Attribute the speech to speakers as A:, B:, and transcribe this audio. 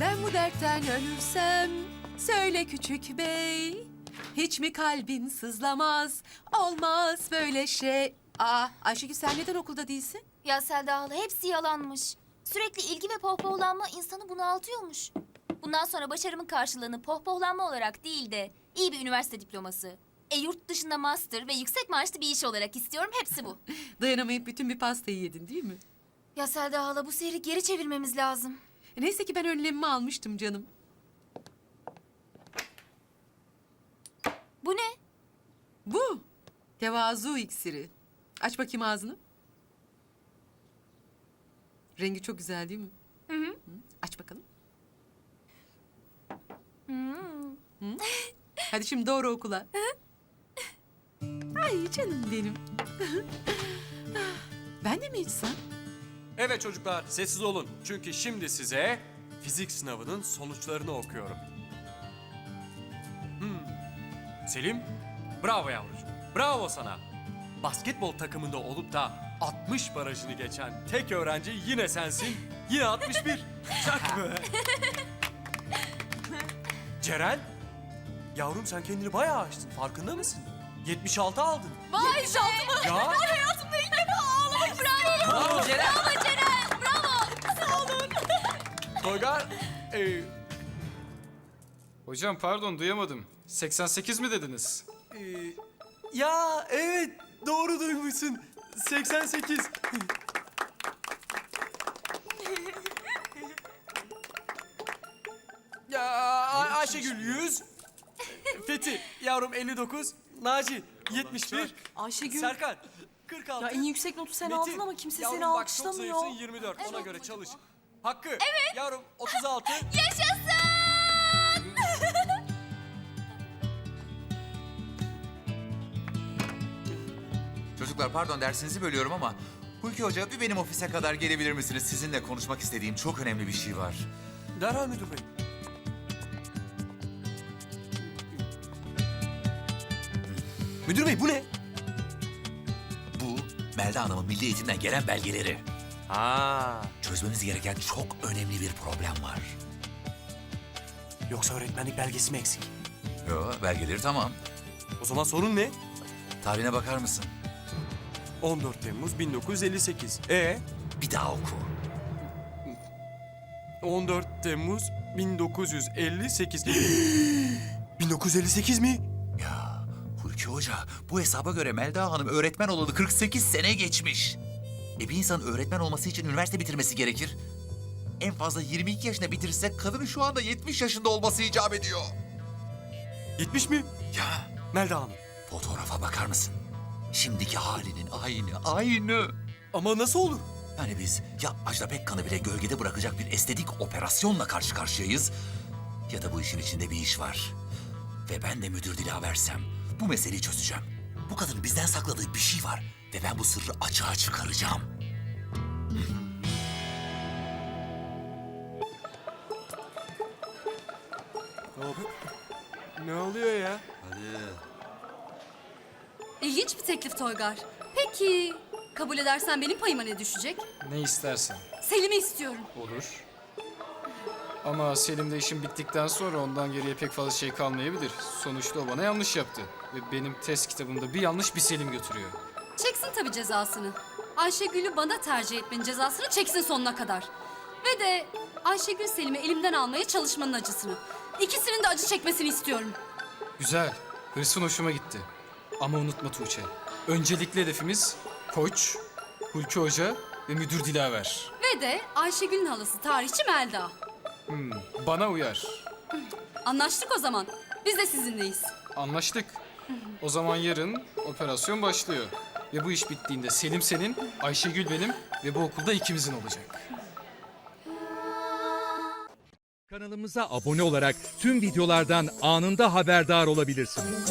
A: Ben bu dertten ölürsem söyle küçük bey. Hiç mi kalbin sızlamaz? Olmaz böyle şey. Aa Ayşegül sen neden okulda değilsin?
B: Ya Selda hala hepsi yalanmış. Sürekli ilgi ve pohpohlanma insanı bunaltıyormuş. Bundan sonra başarımın karşılığını pohpohlanma olarak değil de iyi bir üniversite diploması. E yurt dışında master ve yüksek maaşlı bir iş olarak istiyorum. Hepsi bu.
A: Dayanamayıp bütün bir pastayı yedin değil mi?
B: ya Selda hala bu seyri geri çevirmemiz lazım.
A: Neyse ki ben önlemimi almıştım canım.
B: Bu ne?
A: Bu tevazu iksiri. Aç bakayım ağzını. Rengi çok güzel değil mi?
B: Hı hı.
A: Aç bakalım.
B: Hmm.
A: Hadi şimdi doğru okula. Ay canım benim. ben de mi içsem?
C: Evet çocuklar sessiz olun. Çünkü şimdi size fizik sınavının sonuçlarını okuyorum. Hmm. Selim, bravo yavrucuğum. Bravo sana. Basketbol takımında olup da 60 barajını geçen tek öğrenci yine sensin. Yine 61. Çak be. Ceren, yavrum sen kendini bayağı açtın. Farkında mısın? 76 aldın.
B: Vay şaltımı.
C: Ya.
B: Hayatımda ilk defa ağlamak
C: Ceren.
B: Bravo Ceren.
C: Toygar, e,
D: Hocam pardon duyamadım. 88 mi dediniz?
C: Ee, ya evet doğru duymuşsun. 88. ya Ay- Ayşegül 100. Fethi yavrum 59. Naci 71.
E: Ayşegül.
C: Serkan 46.
E: Ya en yüksek notu sen
C: Metin,
E: aldın ama kimse
C: yavrum
E: seni
C: bak,
E: alkışlamıyor.
C: Çok zayıfsın 24 ona göre çalış. Hakkı evet. yavrum 36.
B: Yaşasın.
F: Çocuklar pardon dersinizi bölüyorum ama Hulki Hoca bir benim ofise kadar gelebilir misiniz? Sizinle konuşmak istediğim çok önemli bir şey var.
C: Derhal müdür bey. Müdür bey bu ne?
F: Bu Melda Hanım'ın milli eğitimden gelen belgeleri.
C: Ha.
F: Çözmemiz gereken çok önemli bir problem var.
C: Yoksa öğretmenlik belgesi mi eksik?
F: Yo belgeleri tamam.
C: O zaman sorun ne?
F: Tarihine bakar mısın?
C: 14 Temmuz 1958. E
F: Bir daha oku.
C: 14 Temmuz 1958. 1958 mi?
F: Ya Hulki Hoca bu hesaba göre Melda Hanım öğretmen olalı 48 sene geçmiş. E bir insan öğretmen olması için üniversite bitirmesi gerekir. En fazla 22 yaşında bitirirse kadının şu anda 70 yaşında olması icap ediyor.
C: 70 mi?
F: Ya
C: Melda Hanım.
F: fotoğrafa bakar mısın? Şimdiki halinin aynı, aynı.
C: Ama nasıl olur?
F: Yani biz ya Ajda Pekkan'ı bile gölgede bırakacak bir estetik operasyonla karşı karşıyayız... ...ya da bu işin içinde bir iş var. Ve ben de müdür Dilaversem bu meseleyi çözeceğim. Bu kadının bizden sakladığı bir şey var ve ben bu sırrı açığa çıkaracağım.
C: Ne oluyor ya?
G: İlginç bir teklif Toygar. Peki kabul edersen benim payıma ne düşecek?
D: Ne istersen.
G: Selim'i istiyorum.
D: Olur. Ama Selim'de işim bittikten sonra ondan geriye pek fazla şey kalmayabilir. Sonuçta o bana yanlış yaptı. Ve benim test kitabımda bir yanlış bir Selim götürüyor.
G: Çeksin tabii cezasını. Ayşegül'ü bana tercih etmenin cezasını çeksin sonuna kadar. Ve de Ayşegül Selim'i elimden almaya çalışmanın acısını. İkisinin de acı çekmesini istiyorum.
D: Güzel. Hırsın hoşuma gitti. Ama unutma Tuğçe. Öncelikli hedefimiz Koç, Hulki Hoca ve Müdür Dilaver.
G: Ve de Ayşegül'ün halası tarihçi Melda.
D: Hmm, bana uyar.
G: Anlaştık o zaman. Biz de sizinleyiz.
D: Anlaştık. O zaman yarın operasyon başlıyor. Ve bu iş bittiğinde Selim senin, Ayşegül benim ve bu okulda ikimizin olacak.
H: Kanalımıza abone olarak tüm videolardan anında haberdar olabilirsiniz.